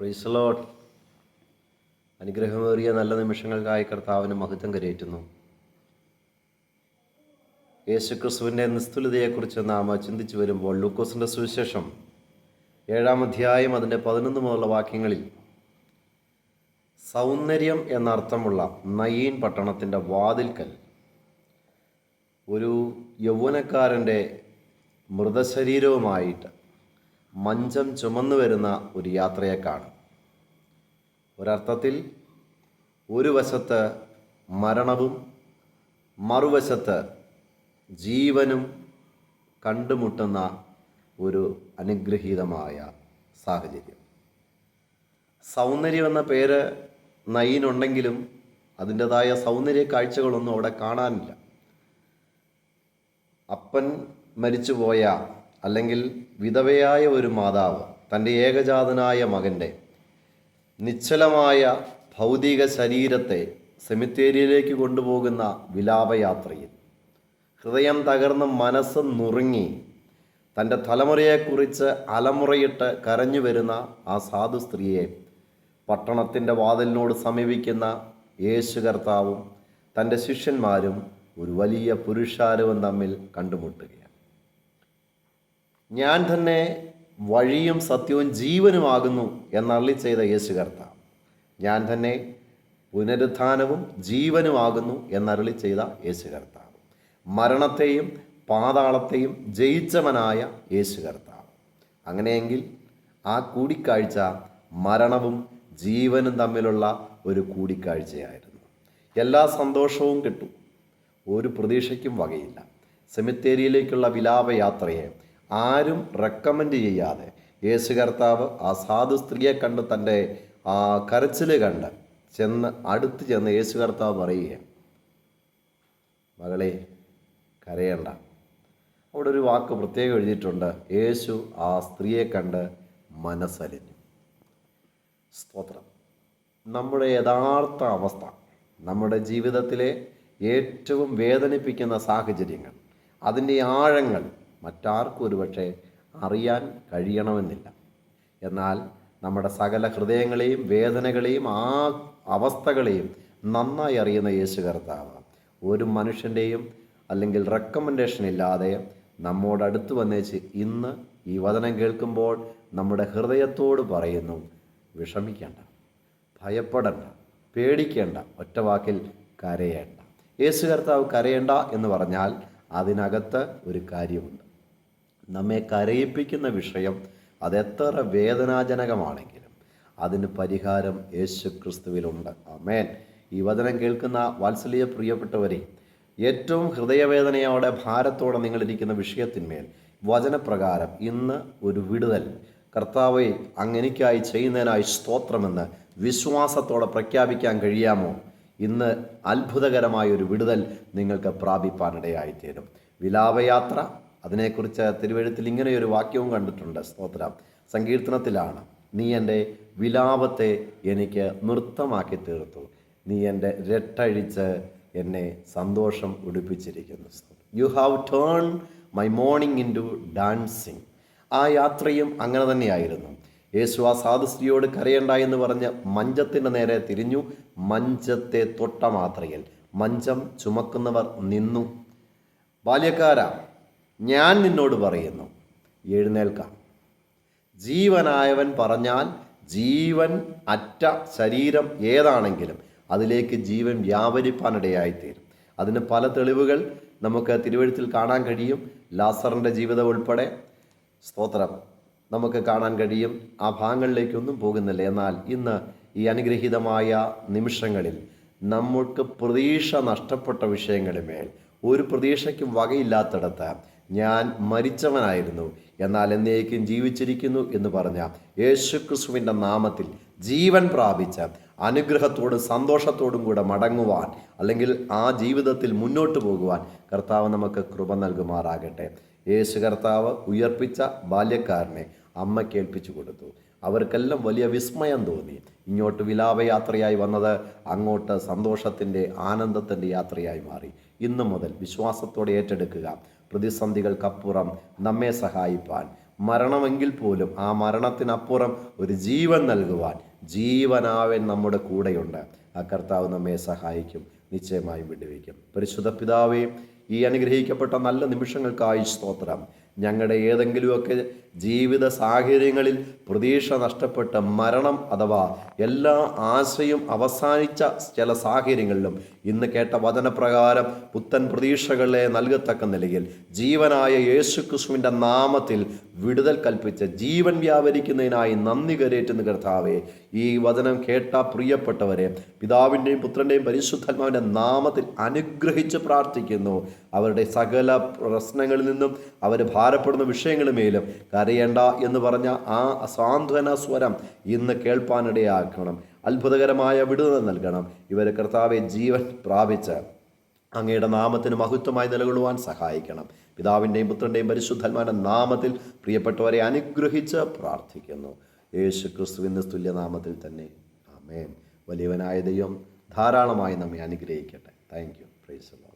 പ്രൈസലോട്ട് അനുഗ്രഹമേറിയ നല്ല നിമിഷങ്ങൾക്കായി കർത്താവിന് മഹത്വം കരയേറ്റുന്നു. യേശുക്രിസ്തുവിന്റെ നിസ്തുലതയെക്കുറിച്ച് നാം ചിന്തിച്ചു വരുമ്പോൾ ലൂക്കോസിന്റെ സുവിശേഷം ഏഴാം അധ്യായം അതിന്റെ പതിനൊന്ന് മുതലുള്ള വാക്യങ്ങളിൽ സൗന്ദര്യം എന്നർത്ഥമുള്ള നയീൻ പട്ടണത്തിന്റെ വാതിൽക്കൽ ഒരു യൗവനക്കാരന്റെ മൃതശരീരവുമായിട്ട് മഞ്ചം ചുമന്നു വരുന്ന ഒരു യാത്രയെ കാണും. ഒരർത്ഥത്തിൽ ഒരു വശത്ത് മരണവും മറുവശത്ത് ജീവനും കണ്ടുമുട്ടുന്ന ഒരു അനുഗ്രഹീതമായ സാഹചര്യം. സൗന്ദര്യം എന്ന പേര് നയിനുണ്ടെങ്കിലും അതിന്റെതായ സൗന്ദര്യ കാഴ്ചകളൊന്നും അവിടെ കാണാനില്ല. അപ്പൻ മരിച്ചുപോയ അല്ലെങ്കിൽ വിധവയായ ഒരു മാതാവ് തന്റെ ഏകജാതനായ മകന്റെ നിശ്ചലമായ ഭൗതിക ശരീരത്തെ സെമിത്തേരിയിലേക്ക് കൊണ്ടുപോകുന്ന വിലാപയാത്രയിൽ ഹൃദയം തകർന്ന് മനസ്സ് നുറുങ്ങി തന്റെ തലമുറയെക്കുറിച്ച് അലമുറയിട്ട് കരഞ്ഞു വരുന്ന ആ സാധു സ്ത്രീയെ പട്ടണത്തിന്റെ വാതിലിനോട് സമീപിക്കുന്ന യേശു കർത്താവും തന്റെ ശിഷ്യന്മാരും ഒരു വലിയ പുരുഷാരവും തമ്മിൽ കണ്ടുമുട്ടുകയാണ്. ഞാൻ തന്നെ വഴിയും സത്യവും ജീവനുമാകുന്നു എന്നള്ളി ചെയ്ത യേശു കർത്താവ്. ഞാൻ തന്നെ പുനരുത്ഥാനവും ജീവനുമാകുന്നു എന്നരുളി ചെയ്ത യേശു കർത്താവ്. മരണത്തെയും പാതാളത്തെയും ജയിച്ചവനായ യേശു കർത്താവ്. അങ്ങനെയെങ്കിൽ ആ കൂടിക്കാഴ്ച മരണവും ജീവനും തമ്മിലുള്ള ഒരു കൂടിക്കാഴ്ചയായിരുന്നു. എല്ലാ സന്തോഷവും കിട്ടും. ഒരു പ്രതീക്ഷയ്ക്കും വകയില്ല. സെമിത്തേരിയിലേക്കുള്ള വിലാപയാത്രയെ ആരും റെക്കമെൻഡ് ചെയ്യാതെ യേശു കർത്താവ് ആ സാധു സ്ത്രീയെ കണ്ട് തന്റെ ആ കരച്ചിൽ കണ്ട് ചെന്ന് അടുത്ത് ചെന്ന് യേശു കർത്താവ് പറയുകയാണ്. മകളെ കരയണ്ട. അവിടെ ഒരു വാക്ക് പ്രത്യേകം എഴുതിയിട്ടുണ്ട്. യേശു ആ സ്ത്രീയെ കണ്ട് മനസ്സലിഞ്ഞു. സ്തോത്രം. നമ്മുടെ യഥാർത്ഥ അവസ്ഥ നമ്മുടെ ജീവിതത്തിലെ ഏറ്റവും വേദനിപ്പിക്കുന്ന സാഹചര്യങ്ങൾ അതിന്റെ ആഴങ്ങൾ മറ്റാർക്കും ഒരുപക്ഷെ അറിയാൻ കഴിയണമെന്നില്ല. എന്നാൽ നമ്മുടെ സകല ഹൃദയങ്ങളെയും വേദനകളെയും ആ അവസ്ഥകളെയും നന്നായി അറിയുന്ന യേശു കർത്താവ് ഒരു മനുഷ്യന്റെയും അല്ലെങ്കിൽ റെക്കമെൻഡേഷൻ ഇല്ലാതെ നമ്മോട് അടുത്ത് വന്നേച്ച് ഇന്ന് ഈ വചനം കേൾക്കുമ്പോൾ നമ്മുടെ ഹൃദയത്തോട് പറയുന്നു വിഷമിക്കേണ്ട ഭയപ്പെടണ്ട പേടിക്കേണ്ട ഒറ്റവാക്കിൽ കരയേണ്ട. യേശു കർത്താവ് കരയേണ്ട എന്ന് പറഞ്ഞാൽ അതിനകത്ത് ഒരു കാര്യമുണ്ട്. നമ്മെ കരയിപ്പിക്കുന്ന വിഷയം അതെത്ര വേദനാജനകമാണെങ്കിലും അതിന് പരിഹാരം യേശു ക്രിസ്തുവിലുണ്ട് അമേൻ ഈ വചനം കേൾക്കുന്ന വാത്സല്യ പ്രിയപ്പെട്ടവരെ ഏറ്റവും ഹൃദയവേദനയോടെ ഭാരത്തോടെ നിങ്ങളിരിക്കുന്ന വിഷയത്തിന്മേൽ വചനപ്രകാരം ഇന്ന് ഒരു വിടുതൽ. കർത്താവെ അങ്ങനെക്കായി ചെയ്യുന്നതിനായി സ്തോത്രമെന്ന് വിശ്വാസത്തോടെ പ്രഖ്യാപിക്കാൻ കഴിയാമോ? ഇന്ന് അത്ഭുതകരമായ ഒരു വിടുതൽ നിങ്ങൾക്ക് പ്രാപിപ്പാനിടയായിത്തീരും. വിലാപയാത്ര അതിനെക്കുറിച്ച് തിരുവഴുത്തിൽ ഇങ്ങനെയൊരു വാക്യവും കണ്ടിട്ടുണ്ട്. സ്തോത്രം. സങ്കീർത്തനത്തിലാണ്. നീ എന്റെ വിലാപത്തെ എനിക്ക് നൃത്തമാക്കി തീർത്തു നീ എന്റെ രട്ടഴിച്ച് എന്നെ സന്തോഷം ഉടുപ്പിച്ചിരിക്കുന്നു. You have turn my morning into dancing ആ യാത്രയും അങ്ങനെ തന്നെയായിരുന്നു. യേശു ആ സാധുസ്ത്രീയോട് കരയണ്ട എന്ന് പറഞ്ഞ് മഞ്ചത്തിന്റെ നേരെ തിരിഞ്ഞു. മഞ്ചത്തെ തൊട്ട മാത്രയിൽ മഞ്ചം ചുമക്കുന്നവർ നിന്നു. ബാല്യക്കാര ഞാൻ നിന്നോട് പറയുന്നു എഴുന്നേൽക്കാം. ജീവനായവൻ പറഞ്ഞാൽ ജീവൻ അറ്റ ശരീരം ഏതാണെങ്കിലും അതിലേക്ക് ജീവൻ വ്യാപരിപ്പാനിടയായിത്തീരും. അതിന് പല തെളിവുകൾ നമുക്ക് തിരുവഴുത്തിൽ കാണാൻ കഴിയും. ലാസറിന്റെ ജീവിതം ഉൾപ്പെടെ സ്തോത്രം നമുക്ക് കാണാൻ കഴിയും. ആ ഭാഗങ്ങളിലേക്കൊന്നും പോകുന്നില്ല. എന്നാൽ ഇന്ന് ഈ അനുഗ്രഹീതമായ നിമിഷങ്ങളിൽ നമ്മൾക്ക് പ്രതീക്ഷ നഷ്ടപ്പെട്ട വിഷയങ്ങളുമേൽ ഒരു പ്രതീക്ഷയ്ക്കും വകയില്ലാത്തിടത്ത് ഞാൻ മരിച്ചവനായിരുന്നു. എന്നാൽ എന്നേക്കും ജീവിച്ചിരിക്കുന്നു എന്ന് പറഞ്ഞ യേശു ക്രിസ്തുവിന്റെ നാമത്തിൽ ജീവൻ പ്രാപിച്ച അനുഗ്രഹത്തോടും സന്തോഷത്തോടും കൂടെ മടങ്ങുവാൻ അല്ലെങ്കിൽ ആ ജീവിതത്തിൽ മുന്നോട്ട് പോകുവാൻ കർത്താവ് നമുക്ക് കൃപ നൽകുമാറാകട്ടെ. യേശു കർത്താവ് ഉയർപ്പിച്ച ബാല്യക്കാരനെ അമ്മ കേൾപ്പിച്ചു കൊടുത്തു. അവർക്കെല്ലാം വലിയ വിസ്മയം തോന്നി. ഇങ്ങോട്ട് വിലാപയാത്രയായി വന്നത് അങ്ങോട്ട് സന്തോഷത്തിന്റെ ആനന്ദത്തിന്റെ യാത്രയായി മാറി. ഇന്നു മുതൽ വിശ്വാസത്തോടെ ഏറ്റെടുക്കുക. പ്രതിസന്ധികൾക്കപ്പുറം നമ്മെ സഹായിപ്പാൻ. മരണമെങ്കിൽ പോലും ആ മരണത്തിനപ്പുറം ഒരു ജീവൻ നൽകുവാൻ ജീവനാവൻ നമ്മുടെ കൂടെയുണ്ട്. ആ കർത്താവ് നമ്മെ സഹായിക്കും നിശ്ചയമായും വിടുവിക്കും. പരിശുദ്ധ പിതാവേ ഈ അനുഗ്രഹിക്കപ്പെട്ട നല്ല നിമിഷങ്ങൾക്കായി സ്തോത്രം. ഞങ്ങളുടെ ഏതെങ്കിലുമൊക്കെ ജീവിത സാഹചര്യങ്ങളിൽ പ്രതീക്ഷ നഷ്ടപ്പെട്ട മരണം അഥവാ എല്ലാ ആശയും അവസാനിച്ച ചില സാഹചര്യങ്ങളിലും ഇന്ന് കേട്ട വചനപ്രകാരം പുത്തൻ പ്രതീക്ഷകളെ നൽകത്തക്ക നിലയിൽ ജീവനായ യേശു ക്രിസ്തുവിന്റെ നാമത്തിൽ വിടുതൽ കൽപ്പിച്ച് ജീവൻ വ്യാപരിക്കുന്നതിനായി നന്ദി കരേറ്റുന്ന കർത്താവെ. ഈ വചനം കേട്ട പ്രിയപ്പെട്ടവരെ പിതാവിന്റെയും പുത്രന്റെയും പരിശുദ്ധാത്മാവിന്റെ നാമത്തിൽ അനുഗ്രഹിച്ച് പ്രാർത്ഥിക്കുന്നു. അവരുടെ സകല പ്രശ്നങ്ങളിൽ നിന്നും അവർ ഭാരപ്പെടുന്ന വിഷയങ്ങളുമേലും കരയേണ്ട എന്ന് പറഞ്ഞ ആ സാന്ത്വന സ്വരം ഇന്ന് കേൾപ്പാനിടയാക്കണം അത്ഭുതകരമായ വിടുതൽ നൽകണം. ഇവർ കർത്താവെ ജീവൻ പ്രാപിച്ച് അങ്ങയുടെ നാമത്തിന് മഹത്വമായി നിലകൊള്ളുവാൻ സഹായിക്കണം. പിതാവിന്റെയും പുത്രന്റെയും പരിശുദ്ധന്മാരുടെ നാമത്തിൽ പ്രിയപ്പെട്ടവരെ അനുഗ്രഹിച്ച് പ്രാർത്ഥിക്കുന്നു. യേശു ക്രിസ്തുവിന്റെ തുല്യനാമത്തിൽ തന്നെ. ആമേൻ. വലിയവനായ ദൈവം ധാരാളമായി നമ്മെ അനുഗ്രഹിക്കട്ടെ. Thank you. പ്രൈസ്